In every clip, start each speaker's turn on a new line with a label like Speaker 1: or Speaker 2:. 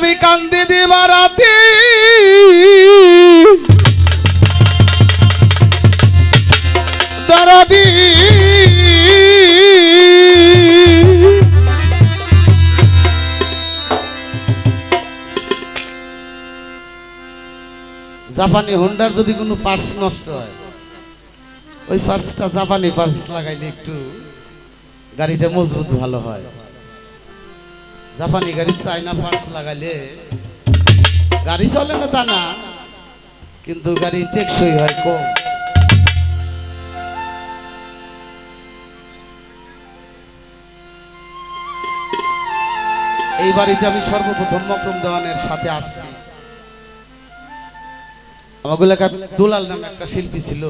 Speaker 1: আমি কান্দি দিবারাতি দরদি। জাপানি হোন্ডার যদি কোনো পার্স নষ্ট হয়, ওই পার্সটা জাপানি পার্স লাগাইলে একটু গাড়িটা মজবুত ভালো হয়। জাপানি গাড়ি চাইনা পার্টস লাগাইলে গাড়ি চলে না তা না, কিন্তু গাড়ি টেকসই হয় কম। এই বাড়িতে আমি সর্বপ্রথম মকরম দেওয়ানের সাথে আসছি। আমাগুলো এলাকায় দুলাল নামে একটা শিল্পী ছিল।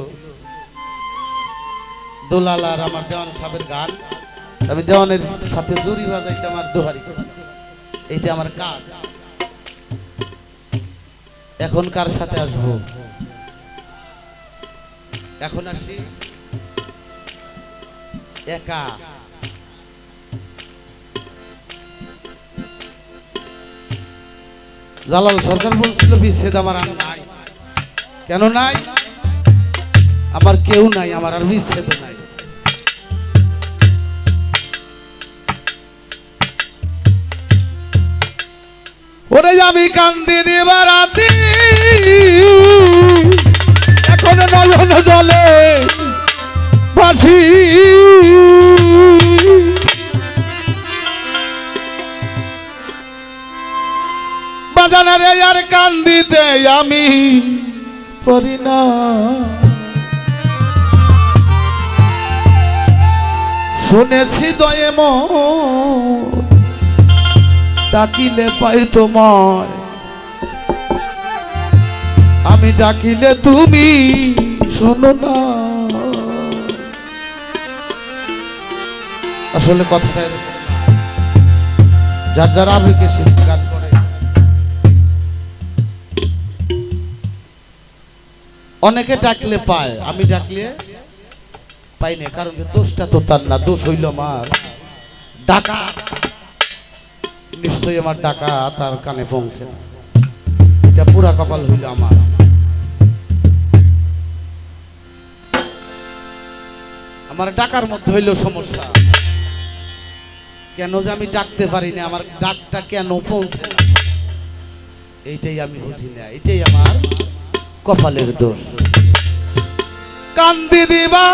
Speaker 1: দুলাল আর আমার দেওয়ান সাহেবের গান। আমি দেওয়ানের সাথে জুরি বাজাইতে আমার দোহারি এইটা আমার কাজ। এখন কার সাথে আসব? এখন আসি একা। জালাল, সরকার বলছিল, বিচ্ছেদ আমার আর নাই। কেন নাই? আমার কেউ নাই, আমার আর বিচ্ছেদ নাই। ওরে আমি কান্দি দিবা রাতি। এখন নয়ন জলে ফাঁসি বাজানারে আর কান্দিতে আমি পারি না। শুনেছি দয়ে মন ডাকিলে পাই তোমার। আমি ডাকিলে তুমি শোনো না। আসলে কথাটা। যার যার আবেগে সে গান করে। অনেকে ডাকলে পায়, আমি ডাকলে পাই না কারণ দোষটা তো তার না, দোষ হইল আমার। ডাকা নিশ্চয়ই আমার ডাকা তার কানে পৌঁছে। এটা পুরা কপাল হইল আমার। আমার ডাকার মধ্যে হইল সমস্যা। কেন যে আমি ডাকতে পারি না আমার ডাকটা কেন পৌঁছে এইটাই আমি বুঝি না এটাই আমার কপালের দোষ। কান্দি দিবা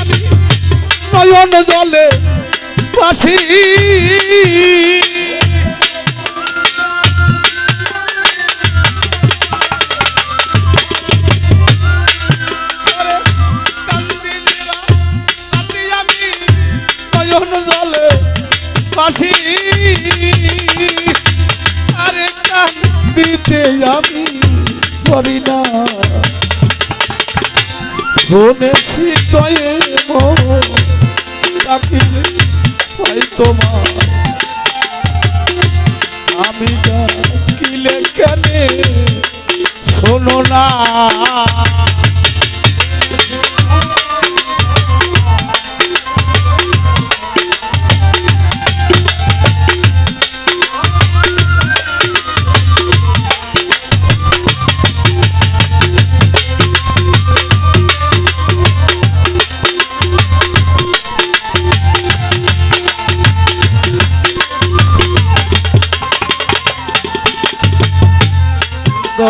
Speaker 1: আমি নয়ন জলে বাসি ডাকিলে শোনো না।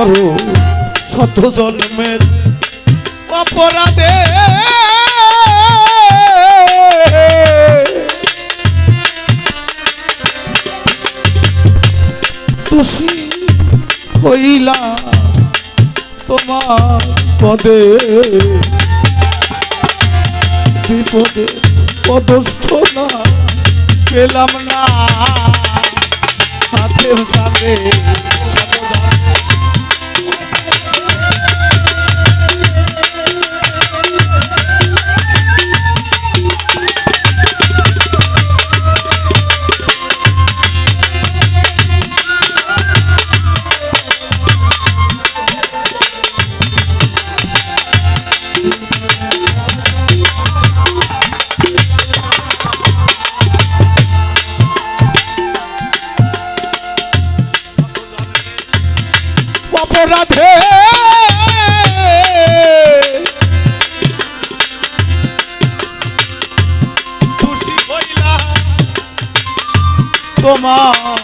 Speaker 1: করো শত জন্মের অপরাধে। দোষী হইলা তোমার পদে। বিপদে পদস্থ না, পেলাম না। হাতের সাথে তোমার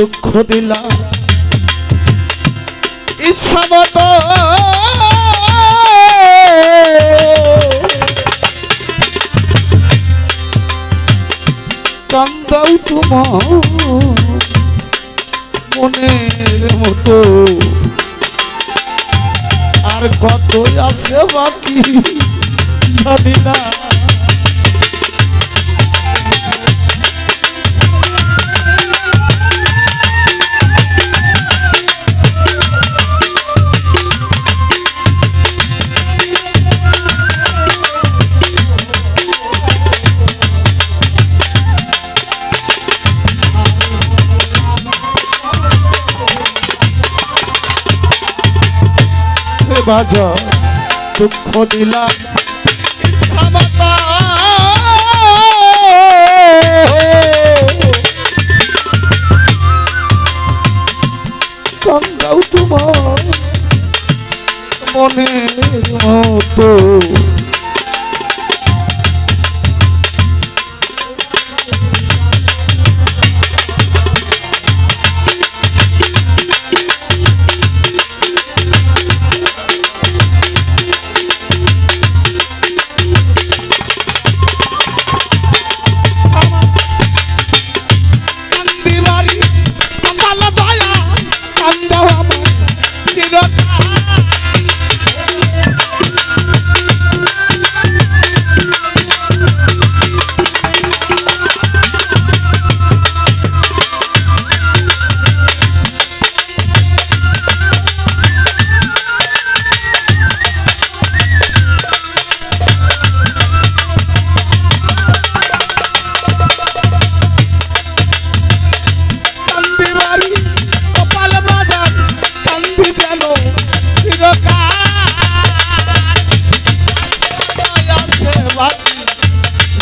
Speaker 1: দুঃখ দিলাম ইচ্ছা মতো। কান্দাও তোমার মনের মতো। আর কত আছে বাকি জানি না। বাজ দুঃখ দিলাম তোমার মনের মতো।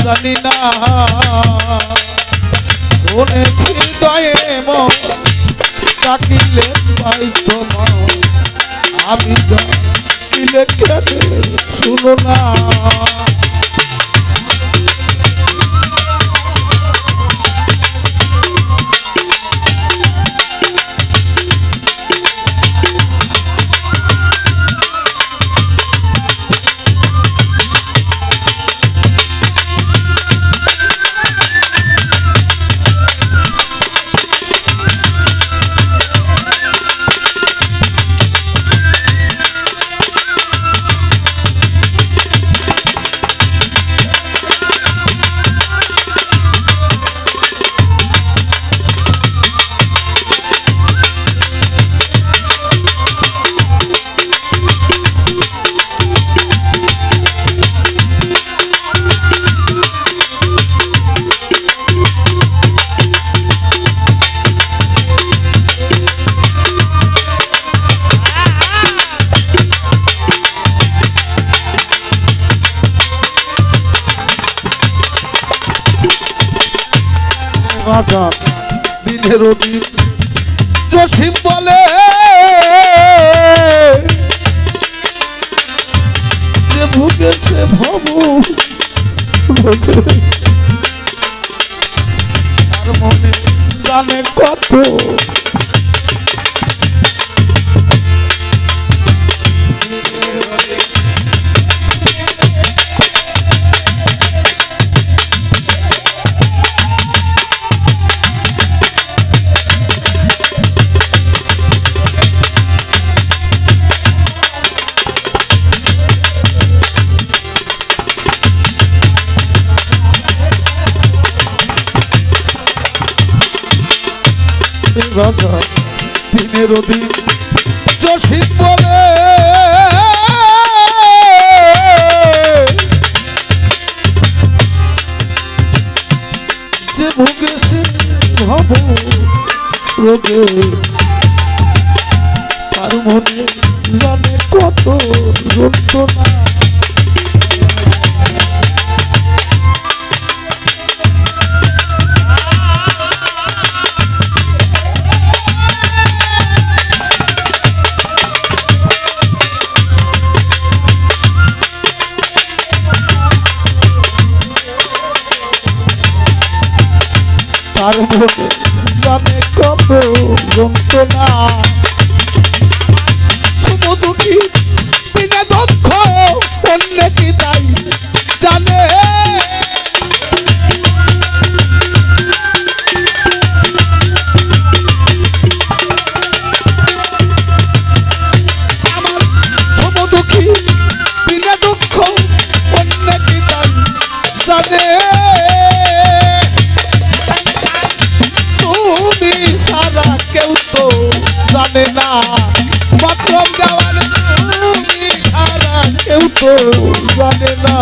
Speaker 1: জানি না। শুনেছি দয়ে ডাকিলে পাই তোমার আমি ডাকিলে শুনো না। রাজা। দিনের দিন জসিম বলে। যে ভুগেছে ভব। আর মনে জানে কত। দিনের দিন বলে যে ভুগেছে ভব রোগে তার মনে জানে কত যন্ত্রণা। জানে না।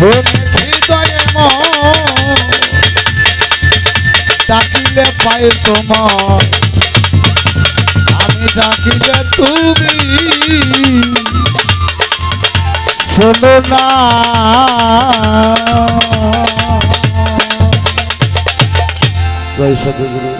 Speaker 1: হয়েছি দয়ে ডাকিলে পায়ে তোমার। আমি ডাকিলে তুমি শোনো না। জয় সদগুরু